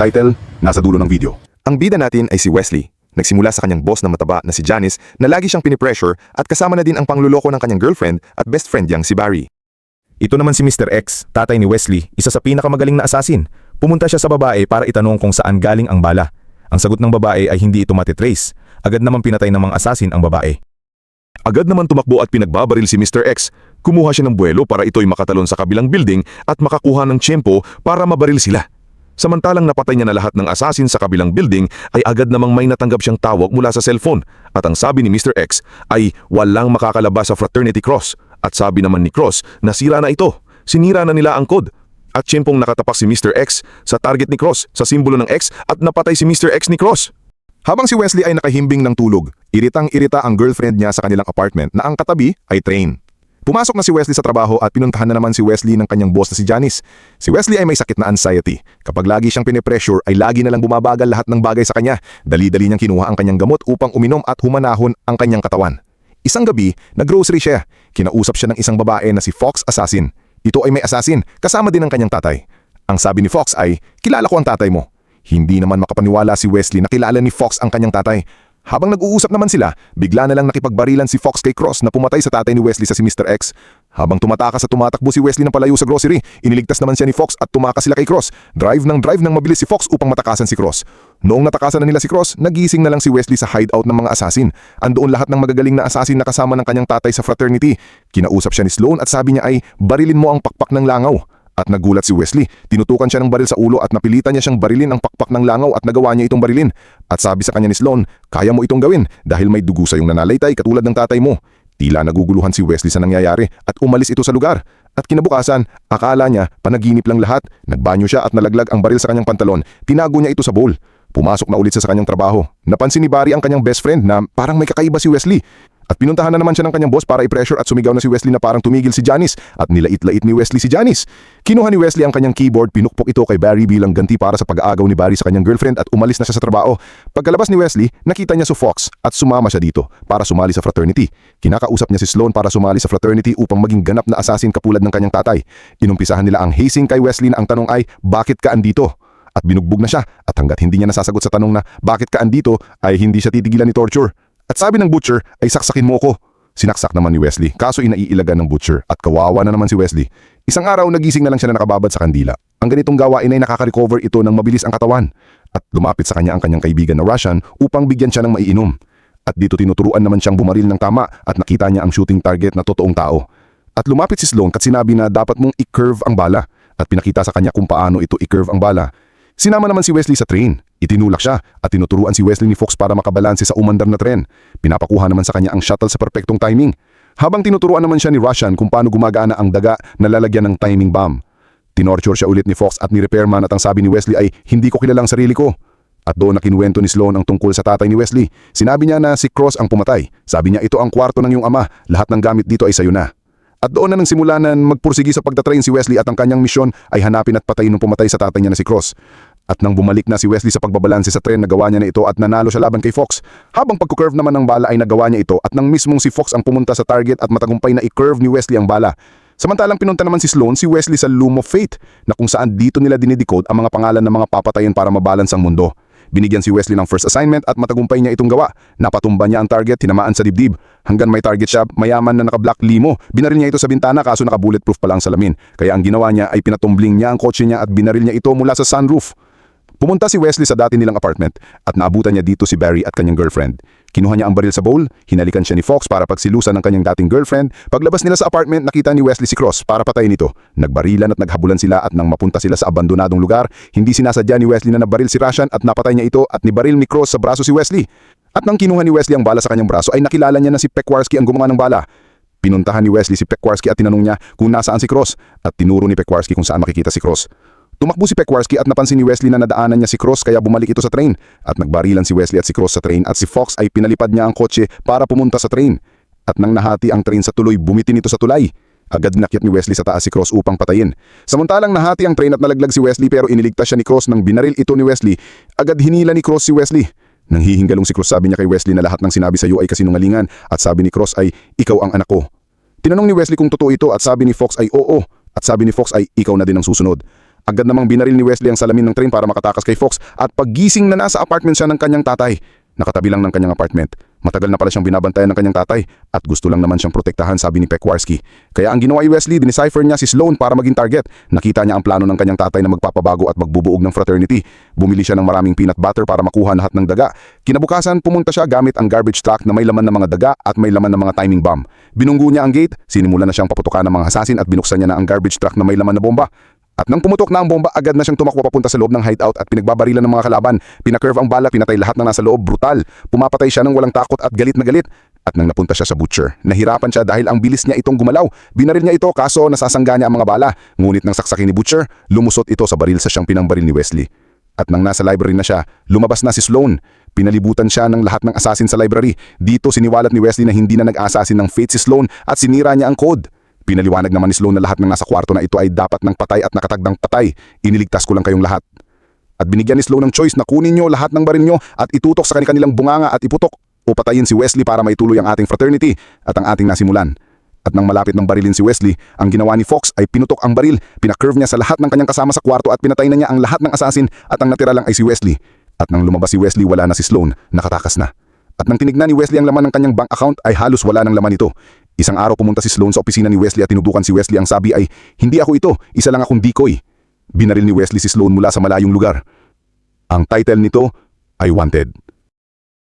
title, nasa dulo ng video. Ang bida natin ay si Wesley. Nagsimula sa kanyang boss na mataba na si Janice na lagi siyang pinipressure at kasama na din ang pangluloko ng kanyang girlfriend at best friend niyang si Barry. Ito naman si Mr. X, tatay ni Wesley, isa sa pinakamagaling na asasin. Pumunta siya sa babae para itanong kung saan galing ang bala. Ang sagot ng babae ay hindi ito matitrace. Agad naman pinatay ng mga asasin ang babae. Agad naman tumakbo at pinagbabaril si Mr. X. Kumuha siya ng buwelo para ito'y makatalon sa kabilang building at makakuha ng tiyempo para mabaril sila. Samantalang napatay niya na lahat ng asasin sa kabilang building ay agad namang may natanggap siyang tawag mula sa cellphone at ang sabi ni Mr. X ay walang makakalabas sa fraternity cross at sabi naman ni Cross na sira na ito. Sinira na nila ang code at tiyempong nakatapak si Mr. X sa target ni Cross sa simbolo ng X at napatay si Mr. X ni Cross. Habang si Wesley ay nakahimbing ng tulog, iritang-irita ang girlfriend niya sa kanilang apartment na ang katabi ay train. Pumasok na si Wesley sa trabaho at pinuntahan na naman si Wesley ng kanyang boss na si Janice. Si Wesley ay may sakit na anxiety. Kapag lagi siyang pinipressure ay lagi na lang bumabagal lahat ng bagay sa kanya. Dali-dali niyang kinuha ang kanyang gamot upang uminom at humanahon ang kanyang katawan. Isang gabi, naggrocery siya. Kinausap siya ng isang babae na si Fox Assassin. Ito ay may assassin, kasama din ang kanyang tatay. Ang sabi ni Fox ay, kilala ko ang tatay mo. Hindi naman makapaniwala si Wesley na kilala ni Fox ang kanyang tatay. Habang nag-uusap naman sila, bigla na lang nakipagbarilan si Fox kay Cross na pumatay sa tatay ni Wesley sa si Mr. X. Habang tumatakas at tumatakbo si Wesley ng palayo sa grocery, iniligtas naman siya ni Fox at tumakas sila kay Cross. Drive ng drive ng mabilis si Fox upang matakasan si Cross. Noong natakasan na nila si Cross, nagising na lang si Wesley sa hideout ng mga assassin. Andoon lahat ng magagaling na assassin na kasama ng kanyang tatay sa fraternity. Kinausap siya ni Sloan at sabi niya ay, barilin mo ang pakpak ng langaw. At nagulat si Wesley. Tinutukan siya ng baril sa ulo at napilitan niya siyang barilin ang pakpak ng langaw at nagawa niya itong barilin. At sabi sa kanya ni Sloan, kaya mo itong gawin dahil may dugo sa iyong nanalaitay katulad ng tatay mo. Tila naguguluhan si Wesley sa nangyayari at umalis ito sa lugar. At kinabukasan, akala niya panaginip lang lahat. Nagbanyo siya at nalaglag ang baril sa kanyang pantalon. Tinago niya ito sa bowl. Pumasok na ulit sa kanyang trabaho. Napansin ni Barry ang kanyang best friend na parang may kakaiba si Wesley. At pinuntahan na naman siya ng kanyang boss para i-pressure at sumigaw na si Wesley na parang tumigil si Janice at nilait-lait ni Wesley si Janice. Kinuha ni Wesley ang kanyang keyboard, pinukpok ito kay Barry bilang ganti para sa pag-aagaw ni Barry sa kanyang girlfriend at umalis na siya sa trabaho. Pagkalabas ni Wesley, nakita niya si Fox at sumama siya dito para sumali sa fraternity. Kinakausap niya si Sloan para sumali sa fraternity upang maging ganap na assassin kapulad ng kanyang tatay. Inumpisahan nila ang hazing kay Wesley na ang tanong ay, bakit ka andito? At binugbog na siya at hanggat hindi niya nasasagot sa tanong na bakit ka andito ay hindi siya titigilan ni torture. At sabi ng butcher ay saksakin mo ko. Sinaksak naman ni Wesley, kaso inaiilagan ng butcher at kawawa na naman si Wesley. Isang araw nagising na lang siya na nakababad sa kandila. Ang ganitong gawain ay nakaka-recover ito ng mabilis ang katawan at lumapit sa kanya ang kanyang kaibigan na Russian upang bigyan siya ng maiinom. At dito tinuturuan naman siyang bumaril ng tama at nakita niya ang shooting target na totoong tao. At lumapit si Sloan at sinabi na dapat mong i-curve ang bala at pinakita sa kanya kung paano ito i-curve ang bala. Sinama naman si Wesley sa train. Itinulak siya at tinuturuan si Wesley ni Fox para makabalanse sa umandar na tren. Pinapakuha naman sa kanya ang shuttle sa perpektong timing. Habang tinuturuan naman siya ni Russian kung paano gumagana ang daga na lalagyan ng timing bomb. Tinorture siya ulit ni Fox at ni repairman at ang sabi ni Wesley ay hindi ko kilalang sarili ko. At doon na kinuwento ni Sloan ang tungkol sa tatay ni Wesley. Sinabi niya na si Cross ang pumatay. Sabi niya ito ang kwarto ng iyong ama. Lahat ng gamit dito ay sayo na. At doon na nang simula na magpursigi sa pagtatrain si Wesley at ang kanyang misyon ay hanapin at patayin ng pumatay sa tatay niya na si Cross. At nang bumalik na si Wesley sa pagbabalanse sa tren, nagawa niya na ito at nanalo siya laban kay Fox. Habang pagkukurve naman ng bala ay nagawa niya ito at nang mismong si Fox ang pumunta sa target at matagumpay na i-curve ni Wesley ang bala. Samantalang pinunta naman si Sloan si Wesley sa Loom of Fate na kung saan dito nila dinidecode ang mga pangalan ng mga papatayin para mabalance ang mundo. Binigyan si Wesley ng first assignment at matagumpay niya itong gawa. Napatumba niya ang target, tinamaan sa dibdib. Hanggang may target siya, mayaman na naka-black limo. Binaril niya ito sa bintana kaso naka-bulletproof pa lang ang salamin. Kaya ang ginawa niya ay pinatumbling niya ang kotse niya at binaril niya ito mula sa sunroof. Pumunta si Wesley sa dati nilang apartment at naabutan niya dito si Barry at kanyang girlfriend. Kinuha niya ang baril sa bowl, hinalikan siya ni Fox para pagsilusan ng kanyang dating girlfriend. Paglabas nila sa apartment, nakita ni Wesley si Cross para patayin ito. Nagbarilan at naghabulan sila at nang mapunta sila sa abandonadong lugar, hindi sinasadya ni Wesley na nabaril si Russian at napatay niya ito at nibaril ni Cross sa braso si Wesley. At nang kinuha ni Wesley ang bala sa kanyang braso ay nakilala niya na si Pekwarski ang gumawa ng bala. Pinuntahan ni Wesley si Pekwarski at tinanong niya kung nasaan si Cross at tinuro ni Pekwarski kung saan makikita si Cross. Tumakbo si Pekwarski at napansin ni Wesley na nadaanan niya si Cross kaya bumalik ito sa train at nagbarilan si Wesley at si Cross sa train at si Fox ay pinalipad niya ang kotse para pumunta sa train. At nang nahati ang train sa tuloy, bumitin ito sa tulay. Agad nakyat ni Wesley sa taas si Cross upang patayin. Samantalang nahati ang train at nalaglag si Wesley pero iniligtas siya ni Cross nang binaril ito ni Wesley. Agad hinila ni Cross si Wesley. Nang hihingalong si Cross sabi niya kay Wesley na lahat ng sinabi sa iyo ay kasinungalingan at sabi ni Cross ay ikaw ang anak ko. Tinanong ni Wesley kung totoo ito at sabi ni Fox ay oo at sabi ni Fox ay ikaw na din ang susunod. Agad namang binaril ni Wesley ang salamin ng train para makatakas kay Fox at paggising na nasa apartment siya ng kanyang tatay. Nakatabi lang ng kanyang apartment. Matagal na pala siyang binabantayan ng kanyang tatay at gusto lang naman siyang protektahan sabi ni Pekwarski. Kaya ang ginawa ni Wesley, dinicipher niya si Sloan para maging target. Nakita niya ang plano ng kanyang tatay na magpapabago at magbubuog ng fraternity. Bumili siya ng maraming peanut butter para makuha lahat ng daga. Kinabukasan, pumunta siya gamit ang garbage truck na may laman ng mga daga at may laman ng mga timing bomb. Binunggo niya ang gate, sinimula na siyang paputukan ng mga assassin at binuksan niya na ang garbage truck na may laman na bomba. At nang pumutok na ang bomba, agad na siyang tumakbo papunta sa loob ng hideout at pinagbabarilan ng mga kalaban. Pinakurve ang bala, pinatay lahat na nasa loob, brutal. Pumapatay siya ng walang takot at galit na galit. At nang napunta siya sa butcher, nahirapan siya dahil ang bilis niya itong gumalaw. Binaril niya ito kaso nasasangga niya ang mga bala. Ngunit nang saksakin ni Butcher, lumusot ito sa baril sa siyang pinangbaril ni Wesley. At nang nasa library na siya, lumabas na si Sloan. Pinalibutan siya ng lahat ng assassin sa library. Dito siniwalat ni Wesley na hindi na nag-assassin ng Fate si Sloan at sinira niya ang code. Pinaliwanag naman ni Sloan na lahat ng nasa kwarto na ito ay dapat ng patay at nakatagdang patay. Iniligtas ko lang kayong lahat. At binigyan ni Sloan ng choice na kunin nyo lahat ng baril nyo at itutok sa kanilang bunganga at iputok o patayin si Wesley para maituloy ang ating fraternity at ang ating nasimulan. At nang malapit ng barilin si Wesley, ang ginawa ni Fox ay pinutok ang baril, pinakurve niya sa lahat ng kanyang kasama sa kwarto at pinatay na niya ang lahat ng assassin at ang natira lang ay si Wesley. At nang lumabas si Wesley, wala na si Sloan, nakatakas na. At nang tinignan ni Wesley ang laman ng kanyang bank account ay halos wala ng laman ito. Isang araw pumunta si Sloan sa opisina ni Wesley at tinutukan si Wesley ang sabi ay, Hindi ako ito, isa lang akong decoy. Binaril ni Wesley si Sloan mula sa malayong lugar. Ang title nito ay Wanted.